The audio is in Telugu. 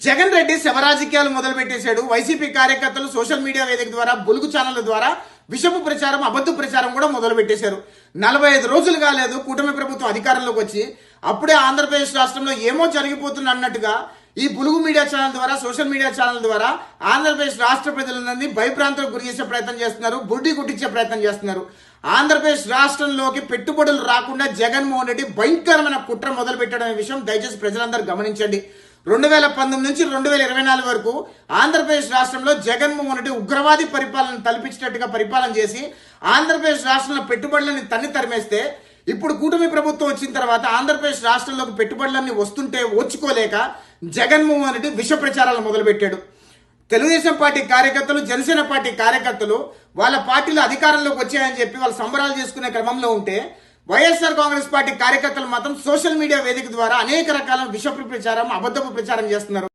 జగన్ రెడ్డి శవరాజకీయాలు మొదలు పెట్టేశాడు వైసీపీ కార్యకర్తలు సోషల్ మీడియా వేదిక ద్వారా బులుగు ఛానళ్ళ ద్వారా విషపు ప్రచారం అబద్ధ ప్రచారం కూడా మొదలు పెట్టేశారు నలభై ఐదు రోజులు కాలేదు కూటమి ప్రభుత్వం అధికారంలోకి వచ్చి అప్పుడే ఆంధ్రప్రదేశ్ రాష్ట్రంలో ఏమో జరిగిపోతుంది అన్నట్టుగా ఈ బులుగు మీడియా ఛానల్ ద్వారా సోషల్ మీడియా ఛానల్ ద్వారా ఆంధ్రప్రదేశ్ రాష్ట్ర ప్రజలందరినీ భయప్రాంతాలకు గురి చేసే ప్రయత్నం చేస్తున్నారు బుడ్డి గుట్టించే ప్రయత్నం చేస్తున్నారు. ఆంధ్రప్రదేశ్ రాష్ట్రంలోకి పెట్టుబడులు రాకుండా జగన్మోహన్ రెడ్డి భయంకరమైన కుట్ర మొదలు పెట్టడం అనే విషయం దయచేసి ప్రజలందరూ గమనించండి. రెండు వేల పంతొమ్మిది నుంచి రెండు వేల ఇరవై నాలుగు వరకు ఆంధ్రప్రదేశ్ రాష్ట్రంలో జగన్మోహన్ రెడ్డి ఉగ్రవాది పరిపాలన తలపించినట్టుగా పరిపాలన చేసి ఆంధ్రప్రదేశ్ రాష్ట్రంలో పెట్టుబడులను తన్ని తరిమేస్తే ఇప్పుడు కూటమి ప్రభుత్వం వచ్చిన తర్వాత ఆంధ్రప్రదేశ్ రాష్ట్రంలోకి పెట్టుబడులన్నీ వస్తుంటే ఓచుకోలేక జగన్మోహన్ రెడ్డి విష ప్రచారాలు మొదలుపెట్టాడు. తెలుగుదేశం పార్టీ కార్యకర్తలు జనసేన పార్టీ కార్యకర్తలు వాళ్ళ పార్టీలు అధికారంలోకి వచ్చాయని చెప్పి వాళ్ళు సంబరాలు చేసుకునే క్రమంలో ఉంటే వైఎస్ఆర్ కాంగ్రెస్ పార్టీ కార్యకర్తలు మాత్రం సోషల్ మీడియా వేదిక ద్వారా అనేక రకాల విష ప్రచారం అబద్ధపు ప్రచారం చేస్తున్నారు.